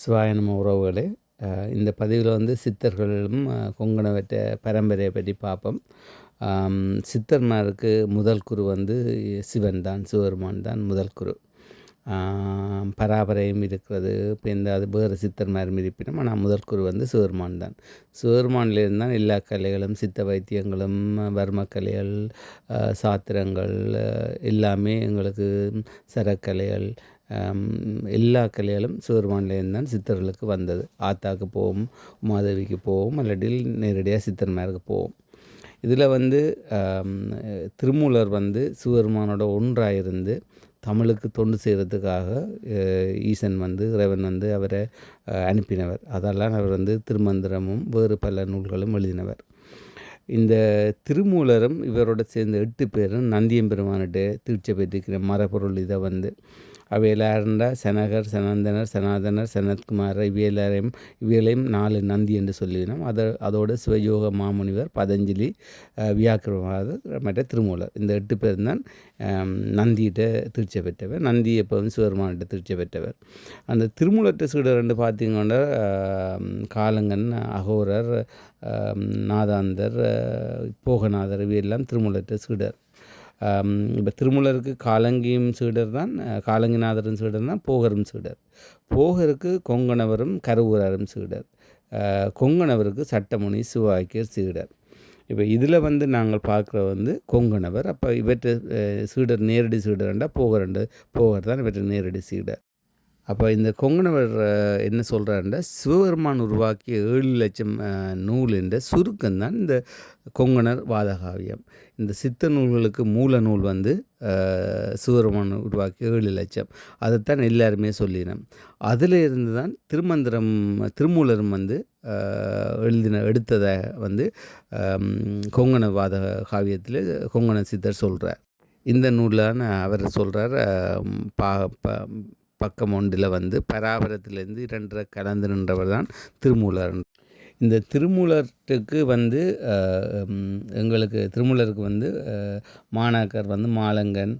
சிவாயனம உறவுகளே. இந்த பதிவில் வந்து சித்தர்களும் கொங்கணவற்ற பரம்பரையை பற்றி பார்ப்போம். சித்தர்மாருக்கு முதல் குரு வந்து சிவன் தான் சிவபெருமான் தான் முதல் குரு. பராபரையும் இருக்கிறது இப்போ இந்த அது வேறு சித்தர்மாரும் இருப்பினும் ஆனால் முதல் குரு வந்து சிவருமான் தான். சிவருமானிலிருந்து தான் எல்லா கலைகளும் சித்த வைத்தியங்களும் வர்மக்கலைகள் சாத்திரங்கள் எல்லாமே எங்களுக்கு சரக்கலைகள் எல்லா கலைகளும் சிவபெருமான்லேருந்து தான் சித்தர்களுக்கு வந்தது ஆத்தாக்கு போவோம் உமாதேவிக்கு போவோம் இல்லாட்டில் நேரடியாக சித்தர்மாருக்கு போவோம் இதில் வந்து திருமூலர் வந்து சிவபெருமானோட ஒன்றாக இருந்து தமிழுக்கு தொண்டு செய்கிறதுக்காக ஈசன் வந்து இறைவன் வந்து அவரை அனுப்பினவர் அதெல்லாம் அவர் வந்து திருமந்திரமும் வேறு பல நூல்களும் எழுதினவர் இந்த திருமூலரும் இவரோட சேர்ந்த எட்டு பேரும் நந்தியம்பெருமானிட்ட தீட்சை பெற்றிருக்கிற மரபொருள் இதை வந்து அவையிலாருண்டா செனகர் செனந்தனர் சனாதனர் செனத்குமார் இவையெல்லாரையும் இவைகளையும் நாலு நந்தி என்று சொல்லினோம் அதை அதோடு சிவயோக மாமுனிவர் பதஞ்சலி வியாக்கிரவாதர் மற்ற திருமூலர். இந்த எட்டு பேர் தான் நந்தியிட்ட தீட்சை பெற்றவர். நந்தி எப்போ வந்து சிவருமானிட்ட திருச்சி பெற்றவர். அந்த திருமூலற்ற சீடர் ரெண்டு பார்த்தீங்கன்னா காலங்கன் அகோரர் நாதாந்தர் போகநாதர் இவையெல்லாம் திருமூலற்ற சீடர் இப்போ திருமூலருக்கு காலங்கியும் சீடர் தான் காலங்கிநாதரும் சீடர் தான் போகரும் சீடர். போகருக்கு கொங்கணவரும் கருவூரரும் சீடர். கொங்கணவருக்கு சட்டமுனி சிவாக்கியர் சீடர். இப்போ இதில் வந்து நாங்கள் பார்க்குற வந்து கொங்கணவர் அப்போ இவற்றை சீடர் நேரடி சீடர்ண்டா போகரண்டு போகர் தான் இவற்றை நேரடி சீடர். அப்போ இந்த கொங்கணவர் என்ன சொல்கிறாருன்ற சிவபெருமான் உருவாக்கிய ஏழு லட்சம் நூல் என்ற சுருக்கம் தான் இந்த கொங்கணர் வாதகாவியம். இந்த சித்த நூல்களுக்கு மூல நூல் வந்து சிவபெருமான் உருவாக்கிய ஏழு லட்சம். அதைத்தான் எல்லாருமே சொல்லினோம். அதில் இருந்து தான் திருமந்திரம் திருமூலரும் வந்து எழுதின எடுத்ததை வந்து கொங்கண வாத காவியத்தில் கொங்கண சித்தர் சொல்கிறார் இந்த நூலான அவர் சொல்கிறார் பா பக்கம் ஒன்றில் வந்து பராபரத்திலேருந்து இரண்டரை கலந்து நின்றவர் தான் திருமூலர். இந்த திருமூலருக்கு வந்து எங்களுக்கு திருமூலருக்கு வந்து மாணாக்கர் வந்து மாலங்கன்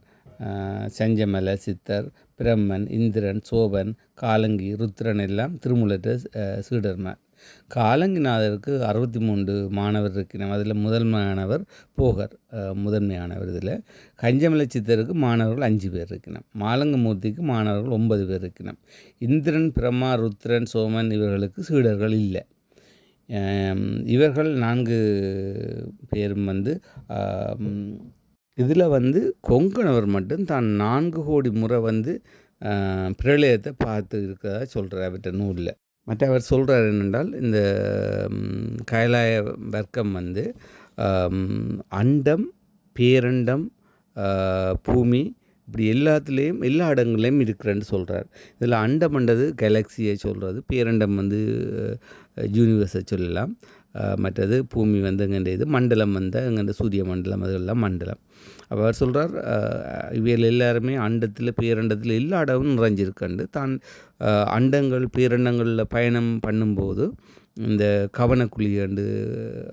செஞ்சமல சித்தர் பிரம்மன் இந்திரன் சோபன் காலங்கி ருத்ரன் எல்லாம் திருமூலற்ற சீடர்மார் காலங்கிநாதருக்கு அறுபத்தி மூன்று மாணவர் இருக்கிறோம் அதில் முதல் மாணவர் போகர் முதன்மையானவர் இதில். கஞ்சமலை சித்தருக்கு மாணவர்கள் அஞ்சு பேர் இருக்கணும் மாலங்கமூர்த்திக்கு மாணவர்கள் ஒன்பது பேர் இருக்கணும் இந்திரன் பிரம்மா ருத்ரன் சோமன் இவர்களுக்கு சீடர்கள் இல்லை. இவர்கள் நான்கு பேரும் வந்து இதில் வந்து கொங்கணவர் மட்டும் தான் நான்கு கோடி முறை வந்து பிரளயத்தை பார்த்து இருக்கிறதா சொல்கிறார் அவர்கிட்ட நூலில். மற்ற அவர் சொல்கிறார் என்னென்றால் இந்த கைலாய வர்க்கம் வந்து அண்டம் பேரண்டம் பூமி இப்படி எல்லாத்துலேயும் எல்லா இடங்கள்லையும் இருக்கிறேன்னு சொல்கிறார் இதில் அண்டம்ன்றது கேலக்சியை சொல்கிறது பேரண்டம் வந்து யூனிவர்ஸை சொல்லலாம். மற்றது பூமி வந்து எங்கன்ற இது மண்டலம் வந்து எங்கன்ற சூரிய மண்டலம் அதெல்லாம் மண்டலம். அப்போ அவர் சொல்கிறார் இவைகள் எல்லாருமே அண்டத்தில் பேரண்டத்தில் எல்லா இடமும் நிறைஞ்சிருக்கண்டு தான் அண்டங்கள் பேரண்டங்களில் பயணம் பண்ணும்போது இந்த கவனக்குழியண்டு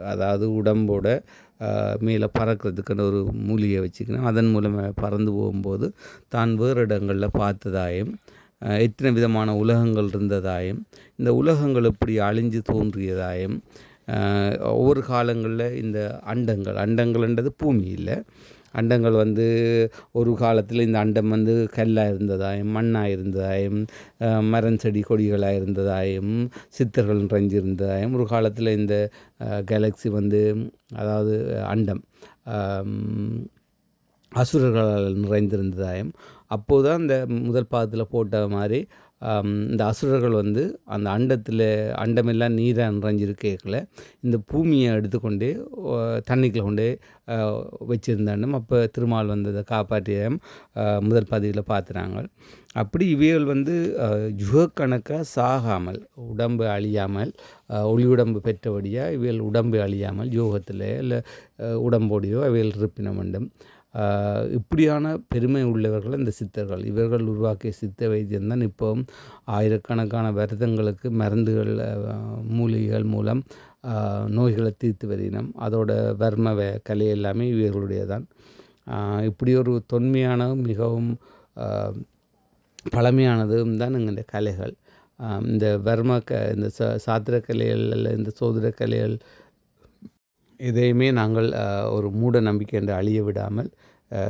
அதாவது உடம்போட மேலே பறக்கிறதுக்குன்னு ஒரு மூலிகை வச்சுக்கணும் அதன் மூலமாக பறந்து போகும்போது தான் வேறு இடங்களில் பார்த்ததாயும் எத்தனை விதமான உலகங்கள் இருந்ததாயும் இந்த உலகங்கள் எப்படி அழிஞ்சு தோன்றியதாயும் ஒவ்வொரு காலங்களில் இந்த அண்டங்கள் அண்டங்கள்ன்றது பூமி இல்லை. அண்டங்கள் வந்து ஒரு காலத்தில் இந்த அண்டம் வந்து கல்லாக இருந்ததாயும் மண்ணாக இருந்ததாயும் மரம் செடி கொடிகளாக இருந்ததாயும் சித்தர்கள் நிறைஞ்சிருந்ததாயும் ஒரு காலத்தில் இந்த கேலக்ஸி வந்து அதாவது அண்டம் அசுரர்களால் நிறைந்திருந்ததாயும் அப்போது தான் இந்த முதல் பாதத்தில் போட்ட மாதிரி இந்த அசுரர்கள் வந்து அந்த அண்டத்தில் அண்டமெல்லாம் நீராக நிறைஞ்சிருக்கல இந்த பூமியை எடுத்துக்கொண்டே தண்ணிக்குள்ள கொண்டே வச்சுருந்தாண்டும் அப்போ திருமால் வந்ததை காப்பாற்றிய முதல் பதிவில் பார்த்துறாங்க. அப்படி இவைகள் வந்து யுகக்கணக்காக சாகாமல் உடம்பு அழியாமல் ஒளி உடம்பு பெற்றபடியாக இவைகள் உடம்பு அழியாமல் யோகத்தில் இல்லை உடம்போடையோ அவைகள் இருப்பின வேண்டும் இப்படியான பெருமை உள்ளவர்கள் இந்த சித்தர்கள். இவர்கள் உருவாக்கிய சித்த வைத்தியம் தான் இப்போவும் ஆயிரக்கணக்கான வருடங்களுக்கு மருந்துகள் மூலிகைகள் மூலம் நோய்களை தீர்த்து வருகிறோம் அதோட வர்ம கலை எல்லாமே இவர்களுடைய தான் இப்படி ஒரு தொன்மையான மிகவும் பழமையானதும் தான் எங்களுடைய கலைகள். இந்த வர்ம க இந்த ச சாத்திர கலைகள் அல்ல இந்த சோதர கலைகள் இதையுமே நாங்கள் ஒரு மூட நம்பிக்கை என்று அழிய விடாமல்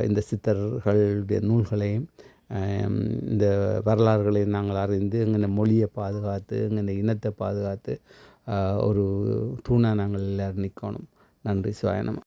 இந்த சித்தர்களுடைய நூல்களையும் இந்த வரலாறுகளையும் நாங்கள் அறிந்து எங்கள் மொழியை பாதுகாத்து எங்கள் இனத்தை பாதுகாத்து ஒரு தூணாக நாங்கள் எல்லோரும் நிற்கணும். நன்றி சிவாய